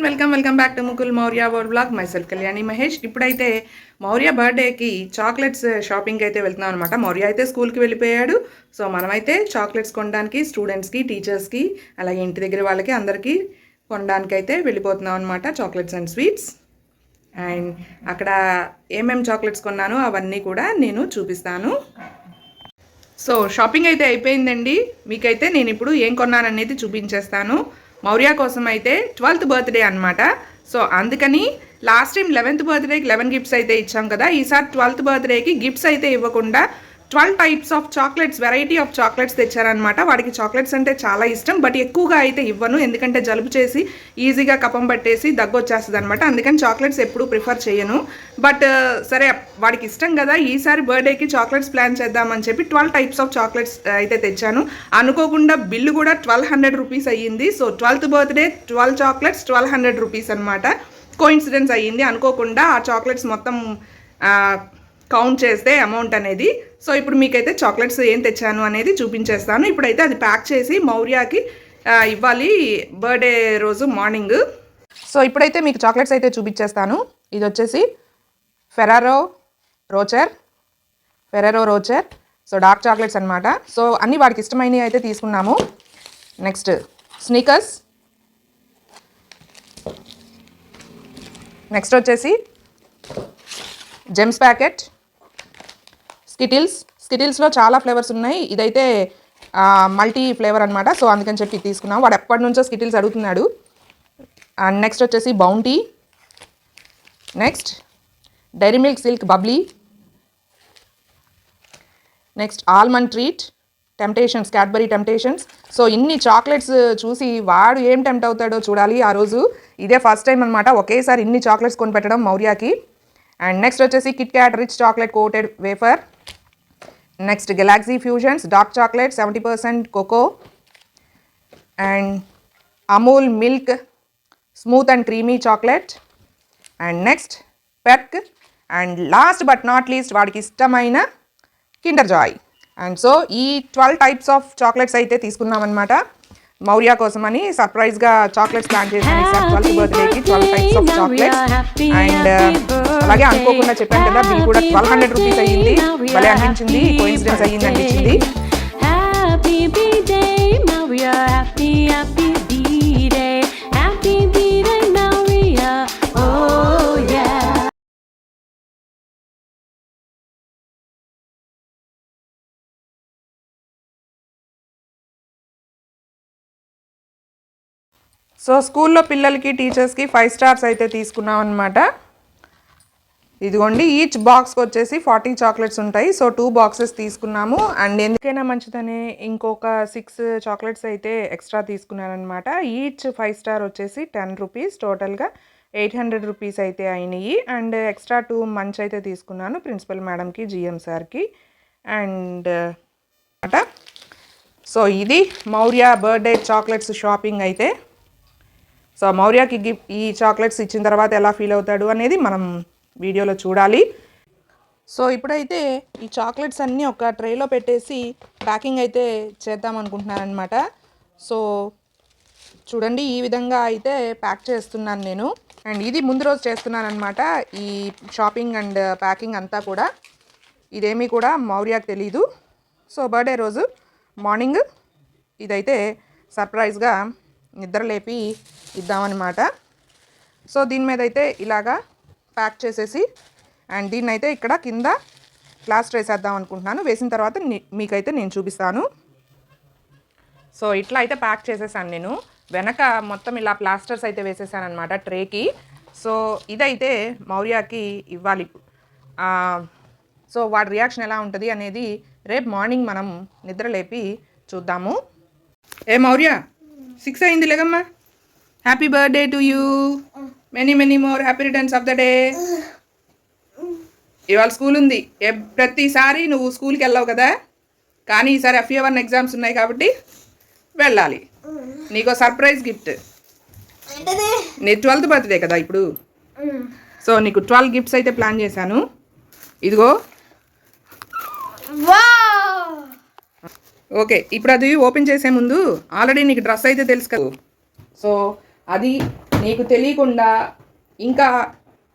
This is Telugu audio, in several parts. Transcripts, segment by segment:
Everyone welcome welcome back to Mukul Maurya our blog myself Kalyani Mahesh ఇప్పుడైతే మౌర్య బర్త్డేకి చాక్లెట్స్ షాపింగ్కి అయితే వెళ్తున్నాం అనమాట మౌర్య అయితే స్కూల్కి వెళ్ళిపోయాడు. సో మనమైతే చాక్లెట్స్ కొనడానికి స్టూడెంట్స్కి టీచర్స్కి అలాగే ఇంటి దగ్గర వాళ్ళకి అందరికీ కొనడానికి అయితే వెళ్ళిపోతున్నాం అనమాట చాక్లెట్స్ అండ్ స్వీట్స్ అండ్ అక్కడ ఏమేమి చాక్లెట్స్ కొన్నానో అవన్నీ కూడా నేను చూపిస్తాను. సో షాపింగ్ అయితే అయిపోయిందండి. మీకైతే నేను ఇప్పుడు ఏం కొన్నాననేది చూపించేస్తాను. మౌర్య కోసం అయితే ట్వెల్త్ బర్త్డే అనమాట సో అందుకని లాస్ట్ టైం లెవెన్త్ బర్త్డేకి లెవెన్ గిఫ్ట్స్ అయితే ఇచ్చాం కదా ఈసారి ట్వెల్త్ బర్త్డేకి గిఫ్ట్స్ అయితే ఇవ్వకుండా twelve types of chocolates variety of chocolates తెచ్చారనమాట వాడికి చాక్లెట్స్ అంటే చాలా ఇష్టం బట్ ఎక్కువగా అయితే ఇవ్వను. ఎందుకంటే జలుబు చేసి ఈజీగా కపం పట్టేసి దగ్గు వచ్చేస్తుంది అనమాట అందుకని చాక్లెట్స్ ఎప్పుడు ప్రిఫర్ చేయను. బట్ సరే వాడికి ఇష్టం కదా ఈసారి బర్త్డేకి చాక్లెట్స్ ప్లాన్ చేద్దామని చెప్పి ట్వెల్వ్ టైప్స్ ఆఫ్ చాక్లెట్స్ అయితే తెచ్చాను. అనుకోకుండా బిల్లు కూడా ట్వెల్వ్ హండ్రెడ్ రూపీస్ అయ్యింది. So twelfth birthday twelve chocolates twelve hundred rupees అనమాట కోఇన్సిడెన్స్ అయ్యింది. అనుకోకుండా ఆ చాక్లెట్స్ మొత్తం కౌంట్ చేస్తే అమౌంట్ అనేది. సో ఇప్పుడు మీకైతే చాక్లెట్స్ ఏం తెచ్చాను అనేది చూపించేస్తాను. ఇప్పుడైతే అది ప్యాక్ చేసి మౌర్యాకి ఇవ్వాలి. బర్త్డే రోజు మార్నింగ్ సో ఇప్పుడైతే మీకు చాక్లెట్స్ అయితే చూపించేస్తాను. ఇది వచ్చేసి Ferrero Rocher Ferrero Rocher so dark chocolates అనమాట సో అన్ని వాడికి ఇష్టమైనవి అయితే తీసుకున్నాము. నెక్స్ట్ స్నీకర్స్ నెక్స్ట్ వచ్చేసి జెమ్స్ ప్యాకెట్ స్కిటిల్స్ స్కిటిల్స్లో చాలా ఫ్లేవర్స్ ఉన్నాయి. ఇదైతే మల్టీ ఫ్లేవర్ అనమాట సో అందుకని చెప్పి తీసుకున్నాం. వాడు ఎప్పటి నుంచో స్కిటిల్స్ అడుగుతున్నాడు. అండ్ నెక్స్ట్ వచ్చేసి Bounty. Next Dairy Milk Silk Bubbly. Next Almond Treat Temptations Cadbury Temptations. So ఇన్ని చాక్లెట్స్ చూసి వాడు ఏం టెంప్ట్ అవుతాడో చూడాలి ఆ రోజు. ఇదే ఫస్ట్ టైం అనమాట ఒకేసారి ఇన్ని చాక్లెట్స్ కొని పెట్టడం మౌర్యాకి. అండ్ నెక్స్ట్ వచ్చేసి Kit Kat rich chocolate coated wafer next Galaxy Fusions dark chocolate seventy percent cocoa and Amul milk smooth and creamy chocolate and next Perk and last but not least వాడికి ఇష్టమైన కిండర్ జాయ్ అండ్ సో ఈ ట్వెల్వ్ టైప్స్ ఆఫ్ చాక్లెట్స్ అయితే తీసుకున్నామన్నమాట. మౌర్య కోసమని సర్ప్రైజ్గా చాక్లెట్స్ ప్లాన్ చేసాను ఈసారి ట్వెల్త్ బర్త్డేకి twelve types of chocolates and అలాగే అనుకోకుండా చెప్పాను కదా బిల్ కూడా ట్వెల్వ్ హండ్రెడ్ రూపీస్ అయ్యింది. భలే అనిపించింది కోయిన్సిడెన్స్ అయ్యింది అనిపించింది. సో స్కూల్లో పిల్లలకి టీచర్స్కి ఫైవ్ స్టార్స్ అయితే తీసుకున్నాం అనమాట ఇదిగోండి ఈచ్ బాక్స్కి వచ్చేసి ఫార్టీ చాక్లెట్స్ ఉంటాయి. సో టూ బాక్సెస్ తీసుకున్నాము. అండ్ ఎందుకైనా మంచిదని ఇంకొక సిక్స్ చాక్లెట్స్ అయితే ఎక్స్ట్రా తీసుకున్నానమాట ఈచ్ ఫైవ్ స్టార్ వచ్చేసి టెన్ రూపీస్ టోటల్గా ఎయిట్ హండ్రెడ్ రూపీస్ అయితే అయినాయి. అండ్ ఎక్స్ట్రా టూ మంచ్ అయితే తీసుకున్నాను ప్రిన్సిపల్ మేడంకి జిఎం సార్కి. అండ్ అట సో ఇది మౌర్య బర్త్డే చాక్లెట్స్ షాపింగ్ అయితే. సో మౌర్యకి గిఫ్ట్ ఈ చాక్లెట్స్ ఇచ్చిన తర్వాత ఎలా ఫీల్ అవుతాడు అనేది మనం వీడియోలో చూడాలి. సో ఇప్పుడైతే ఈ చాక్లెట్స్ అన్నీ ఒక ట్రేలో పెట్టేసి ప్యాకింగ్ అయితే చేద్దాం అనుకుంటున్నానమాట అనమాట సో చూడండి ఈ విధంగా అయితే ప్యాక్ చేస్తున్నాను నేను. అండ్ ఇది ముందు రోజు చేస్తున్నాను అనమాట ఈ షాపింగ్ అండ్ ప్యాకింగ్ అంతా కూడా. ఇదేమీ కూడా మౌర్యకు తెలీదు. సో బర్త్డే రోజు మార్నింగ్ ఇదైతే సర్ప్రైజ్గా నిద్రలేపి ఇద్దామన్నమాట సో దీని మీద అయితే ఇలాగా ప్యాక్ చేసేసి అండ్ దీన్ని అయితే ఇక్కడ కింద ప్లాస్టర్ వేసేద్దాం అనుకుంటున్నాను. వేసిన తర్వాత మీకైతే నేను చూపిస్తాను. సో ఇట్లా అయితే ప్యాక్ చేసేసాను నేను. వెనక మొత్తం ఇలా ప్లాస్టర్స్ అయితే వేసేసాను అనమాట ట్రేకి. సో ఇదైతే మౌర్యకి ఇవ్వాలి. సో వాడి రియాక్షన్ ఎలా ఉంటుంది అనేది రేపు మార్నింగ్ మనం నిద్రలేపి చూద్దాము. ఏ మౌర్య! సిక్స్ అయింది లేదమ్మా happy birthday to you many many more happy returns of the day ఇవాళ స్కూల్ ఉంది. ప్రతిసారి నువ్వు స్కూల్కి వెళ్ళావు కదా? కానీ ఈసారి ఎఫ్ఏ వన్ ఎగ్జామ్స్ ఉన్నాయి కాబట్టి వెళ్ళాలి. నీకో సర్ప్రైజ్ గిఫ్ట్ నీ ట్వెల్త్ బర్త్డే కదా ఇప్పుడు. సో నీకు ట్వెల్వ్ గిఫ్ట్స్ అయితే ప్లాన్ చేశాను. ఇదిగో. ఓకే ఇప్పుడు అది ఓపెన్ చేసే ముందు ఆల్రెడీ నీకు డ్రెస్ అయితే తెలుసు కదా. సో అది నీకు తెలియకుండా ఇంకా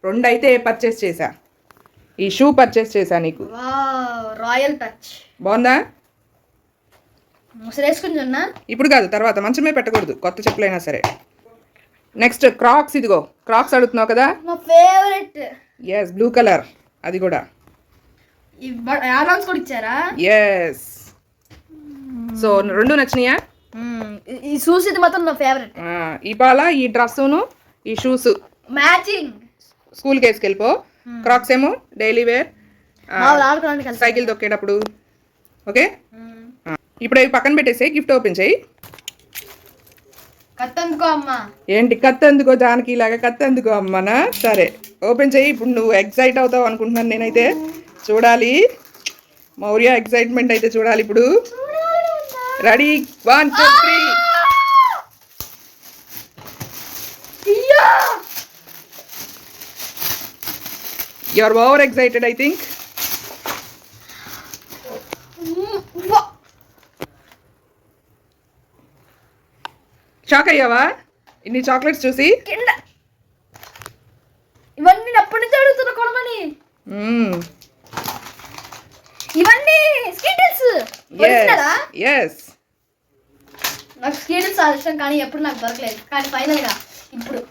రెండు అయితే పర్చేస్ చేశా. ఈ షూ పర్చేస్ చేశా నీకు. రాయల్ టచ్ బాగుందా? ఇప్పుడు కాదు తర్వాత మంచమే పెట్టకూడదు కొత్త చెప్పులైనా సరే. నెక్స్ట్ క్రాక్స్ ఇదిగో క్రాక్స్ అడుగుతున్నావు కదా? మా ఫేవరెట్ ఎస్ బ్లూ కలర్ అది కూడా. కూడా ఇచ్చారా? ఎస్ సో రెండు నచ్చినాయా? ఈ- షూస్ ఇది మాత్రం నా ఫేవరెట్ ఆ, ఈ బాల ఈ డ్రెస్సును ఈ షూస్ మ్యాచింగ్ స్కూల్కి వేసుకెళ్ళిపో క్రాక్స్ ఏమో డైలీ వేర్ సైకిల్ తొక్కేటప్పుడు. ఓకే? ఇప్పుడు అవి పక్కన పెట్టేసి గిఫ్ట్ ఓపెన్ చేయి. కత్తందుకో అమ్మా. ఏంటి కత్తి ఎందుకో జానకి ఇలాగా కత్తి ఎందుకో అమ్మనా సరే ఓపెన్ చేయి. ఇప్పుడు నువ్వు ఎగ్జైట్ అవుతావు అనుకుంటున్నాను నేనైతే. చూడాలి. మౌర్య ఎగ్జైట్మెంట్ అయితే చూడాలి ఇప్పుడు. Ready? One two three! You are over excited I think! Shock అయ్యావా? ఇన్ని చాక్లెట్స్ చూసి? కింద ఇవన్నీ నేను అప్పటి నుంచి అడుగుతున్నా కొనమని మ్మ్. ఇవన్నీ స్కీటిల్స్ ఒరిజినలా ఎస్ నాకు స్కీటిల్స్ చాలా ఇష్టం కానీ ఎప్పుడు నాకు దొరకలేదు. కానీ ఫైనల్గా ఇప్పుడు.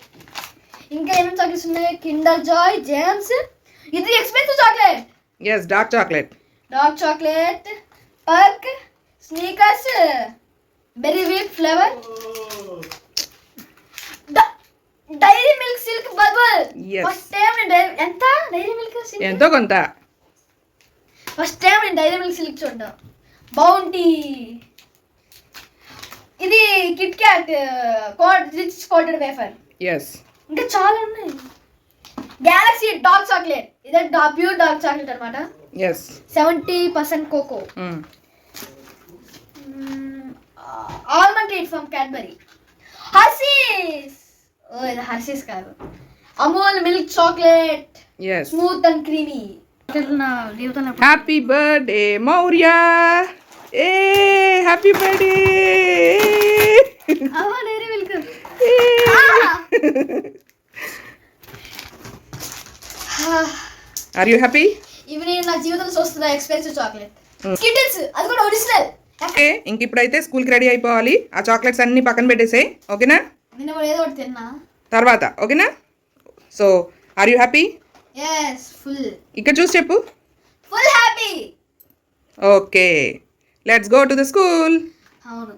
ఇంకా ఏమేమి చాక్లెట్స్ ఉన్నాయి? కిండర్ జాయ్ జేమ్స్ ఇది expensive chocolate yes dark chocolate dark chocolate Perk Snickers berry wheat flavour Dairy Milk Silk bubble. First time నేను ఎంత? డైరీ మిల్క్ సిల్క్ ఎంతో కొంత. ఫస్ట్ టైం నేను డైరీ మిల్క్ సిల్క్ చూడడం. Bounty Kit Kat coat rich coated wafer yes ఇంకా చాలా ఉన్నాయి. గ్యాలక్సీ డార్క్ చాక్లెట్ ఇదే డా ప్యూర్ డార్క్ చాక్లెట్ అనమాట yes seventy percent cocoa Hmm. Almond Treat from Cadbury Hershey's ఓ ఇది హర్సీస్ కాదు. Amul milk chocolate yes smooth and creamy నా జీవితంలో హ్యాపీ బర్త్డే మౌర్య ఏ హ్యాపీ బర్త్డే అవ్వ Dairy Milk are you happy ఇవి నేను నా జీవితంలో చూస్తున్న ఎక్స్పెన్సివ్ చాక్లెట్. స్కిటిల్స్ అది కూడా ఒరిజినల్ ఓకే ఇంక ఇప్పుడైతే స్కూల్కి రెడీ అయిపోవాలి. ఆ చాక్లెట్స్ అన్ని పక్కన పెట్టేసాయి ఓకేనా? నిన్న కూడా ఏదో ఒకటి తిన్నా. తర్వాత ఓకేనా? So are you happy yes full ఇక్కడ చూసి చెప్పు. Full happy okay let's go to the school అవును.